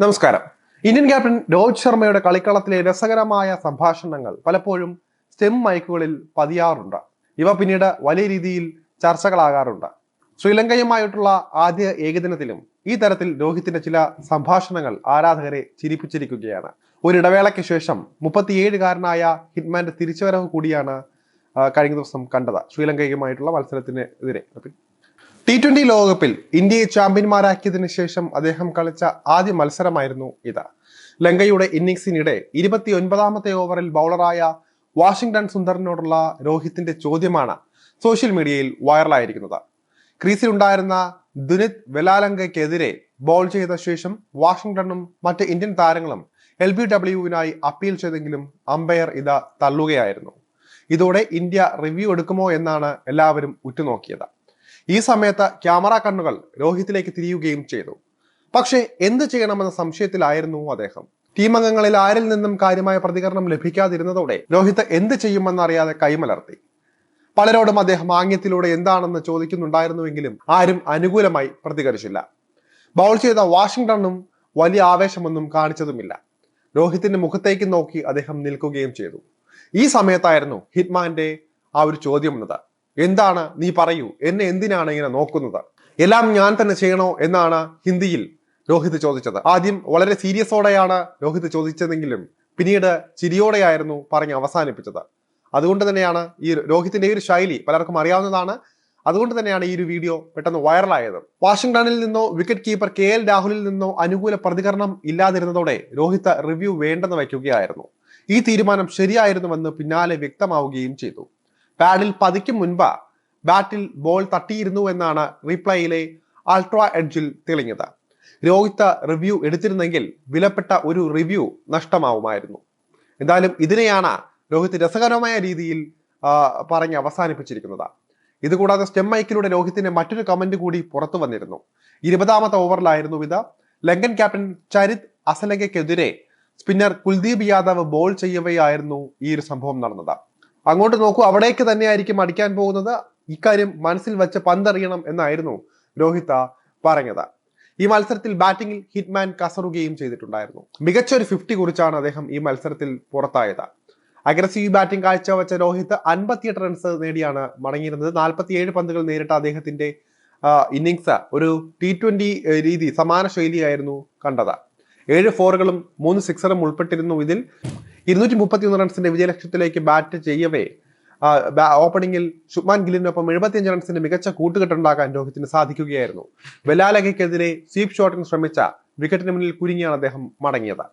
നമസ്കാരം. Indian captain Rohit ശർമ്മയുടെ കളിക്കളത്തിലെ രസകരമായ സംഭാഷണങ്ങൾ പലപ്പോഴും സ്റ്റെം മൈക്കുകളിൽ പതിയാറുണ്ട്. ഇവ പിന്നീട് വലിയ രീതിയിൽ ചർച്ചകളാകാറുണ്ട്. ശ്രീലങ്കയുമായിട്ടുള്ള ആദ്യ ഏകദിനത്തിലും ഈ തരത്തിൽ രോഹിത്തിന്റെ ചില സംഭാഷണങ്ങൾ ആരാധകരെ ചിരിപ്പിച്ചിരിക്കുകയാണ്. ഒരിടവേളയ്ക്ക് ശേഷം മുപ്പത്തിയേഴുകാരനായ ഹിറ്റ്മാന്റെ തിരിച്ചുവരവ് കൂടിയാണ് കഴിഞ്ഞ ദിവസം കണ്ടത്. ശ്രീലങ്കയുമായിട്ടുള്ള മത്സരത്തിനെതിരെ ടി ട്വന്റി ലോകകപ്പിൽ ഇന്ത്യയെ ചാമ്പ്യന്മാരാക്കിയതിനു ശേഷം അദ്ദേഹം കളിച്ച ആദ്യ മത്സരമായിരുന്നു ഇത്. ലങ്കയുടെ ഇന്നിംഗ്സിനിടെ ഇരുപത്തി ഒൻപതാമത്തെ ഓവറിൽ ബൗളറായ വാഷിംഗ്ടൺ സുന്ദറിനോടുള്ള രോഹിത്തിന്റെ ചോദ്യമാണ് സോഷ്യൽ മീഡിയയിൽ വൈറലായിരിക്കുന്നത്. ക്രീസിലുണ്ടായിരുന്ന ദുനിത് വെലാലങ്കയ്ക്കെതിരെ ബോൾ ചെയ്ത ശേഷം വാഷിംഗ്ടണും മറ്റ് ഇന്ത്യൻ താരങ്ങളും എൽ ബി ഡബ്ല്യുവിനായി അപ്പീൽ ചെയ്തെങ്കിലും അമ്പയർ ഇത് തള്ളുകയായിരുന്നു. ഇതോടെ ഇന്ത്യ റിവ്യൂ എടുക്കുമോ എന്നാണ് എല്ലാവരും ഉറ്റുനോക്കിയത്. ഈ സമയത്ത് ക്യാമറ കണ്ണുകൾ രോഹിത്തിലേക്ക് തിരിയുകയും ചെയ്തു. പക്ഷേ എന്ത് ചെയ്യണമെന്ന സംശയത്തിലായിരുന്നു അദ്ദേഹം. ടീം അംഗങ്ങളിൽ ആരിൽ നിന്നും കാര്യമായ പ്രതികരണം ലഭിക്കാതിരുന്നതോടെ രോഹിത് എന്ത് ചെയ്യുമെന്നറിയാതെ കൈമലർത്തി. പലരോടും അദ്ദേഹം ആംഗ്യത്തിലൂടെ എന്താണെന്ന് ചോദിക്കുന്നുണ്ടായിരുന്നുവെങ്കിലും ആരും അനുകൂലമായി പ്രതികരിച്ചില്ല. ബൗൾ ചെയ്ത വാഷിംഗ്ടണും വലിയ ആവേശമൊന്നും കാണിച്ചതുമില്ല. രോഹിത്തിന്റെ മുഖത്തേക്ക് നോക്കി അദ്ദേഹം നിൽക്കുകയും ചെയ്തു. ഈ സമയത്തായിരുന്നു ഹിറ്റ്മാന്റെ ആ ഒരു ചോദ്യം വന്നത് എന്താണ്? നീ പറയൂ. എന്നെ എന്തിനാണ് ഇങ്ങനെ നോക്കുന്നത്? എല്ലാം ഞാൻ തന്നെ ചെയ്യണോ എന്നാണ് ഹിന്ദിയിൽ രോഹിത് ചോദിച്ചത്. ആദ്യം വളരെ സീരിയസോടെയാണ് രോഹിത് ചോദിച്ചതെങ്കിലും പിന്നീട് ചിരിയോടെയായിരുന്നു പറഞ്ഞ് അവസാനിപ്പിച്ചത്. അതുകൊണ്ട് തന്നെയാണ് ഈ രോഹിത്തിന്റെ ഒരു ശൈലി പലർക്കും അറിയാവുന്നതാണ്. അതുകൊണ്ട് തന്നെയാണ് ഈ ഒരു വീഡിയോ പെട്ടെന്ന് വൈറലായത്. വാഷിംഗ്ടണിൽ നിന്നോ വിക്കറ്റ് കീപ്പർ കെ എൽ രാഹുലിൽ നിന്നോ അനുകൂല പ്രതികരണം ഇല്ലാതിരുന്നതോടെ രോഹിത് റിവ്യൂ വേണ്ടെന്ന് വയ്ക്കുകയായിരുന്നു. ഈ തീരുമാനം ശരിയായിരുന്നുവെന്ന് പിന്നാലെ വ്യക്തമാവുകയും ചെയ്തു. പാഡിൽ പതിക്കും മുൻപ് ബാറ്റിൽ ബോൾ തട്ടിയിരുന്നു എന്നാണ് റീപ്ലേയിലെ അൾട്രാ എഡ്ജിൽ തെളിഞ്ഞത്. രോഹിത് റിവ്യൂ എടുത്തിരുന്നെങ്കിൽ വിലപ്പെട്ട ഒരു റിവ്യൂ നഷ്ടമാവുമായിരുന്നു. എന്തായാലും ഇതിനെയാണ് രോഹിത് രസകരമായ രീതിയിൽ പറഞ്ഞ് അവസാനിപ്പിച്ചിരിക്കുന്നത്. ഇതുകൂടാതെ സ്റ്റെം മൈക്കിലൂടെ രോഹിത്തിന്റെ മറ്റൊരു കമന്റ് കൂടി പുറത്തു വന്നിരുന്നു. ഇരുപതാമത്തെ ഓവറിലായിരുന്നു ഇത്. ലങ്കൻ ക്യാപ്റ്റൻ ചരിത് അസലങ്കയ്ക്കെതിരെ സ്പിന്നർ കുൽദീപ് യാദവ് ബോൾ ചെയ്യവെയായിരുന്നു ഈ ഒരു സംഭവം നടന്നത്. അങ്ങോട്ട് നോക്കൂ അവിടേക്ക് തന്നെയായിരിക്കും അടിക്കാൻ പോകുന്നത്. ഇക്കാര്യം മനസ്സിൽ വെച്ച് പന്തറിയണം എന്നായിരുന്നു രോഹിത പറഞ്ഞത്. ഈ മത്സരത്തിൽ ബാറ്റിംഗിൽ ഹിറ്റ്മാൻ കസറുകയും ചെയ്തിട്ടുണ്ടായിരുന്നു. മികച്ച ഒരു ഫിഫ്റ്റി കുറിച്ചാണ് അദ്ദേഹം ഈ മത്സരത്തിൽ പുറത്തായത്. അഗ്രസീവ് ബാറ്റിംഗ് കാഴ്ച വെച്ച രോഹിത് അൻപത്തിയെട്ട് റൺസ് നേടിയാണ് മടങ്ങിയിരുന്നത്. നാൽപ്പത്തിയേഴ് പന്തുകൾ നേരിട്ട അദ്ദേഹത്തിന്റെ ഇന്നിങ്സ് ഒരു ടി ട്വന്റി രീതി സമാന ശൈലിയായിരുന്നു കണ്ടത്. ഏഴ് ഫോറുകളും മൂന്ന് സിക്സറും ഉൾപ്പെട്ടിരുന്നു ഇതിൽ. ഇരുന്നൂറ്റി മുപ്പത്തിയൊന്ന് റൺസിന്റെ വിജയലക്ഷ്യത്തിലേക്ക് ബാറ്റ് ചെയ്യവേ. ഓപ്പണിംഗിൽ ശുഭ്മാൻ ഗില്ലിനൊപ്പം എഴുപത്തിയഞ്ച് റൺസിന്റെ മികച്ച കൂട്ടുകെട്ടുണ്ടാക്കാൻ രോഹിത്തിന് സാധിക്കുകയായിരുന്നു. വെലാലകയ്ക്കെതിരെ സ്വീപ് ഷോട്ടിന് ശ്രമിച്ച വിക്കറ്റിന് മുന്നിൽ കുരുങ്ങിയാണ് അദ്ദേഹം മടങ്ങിയത്.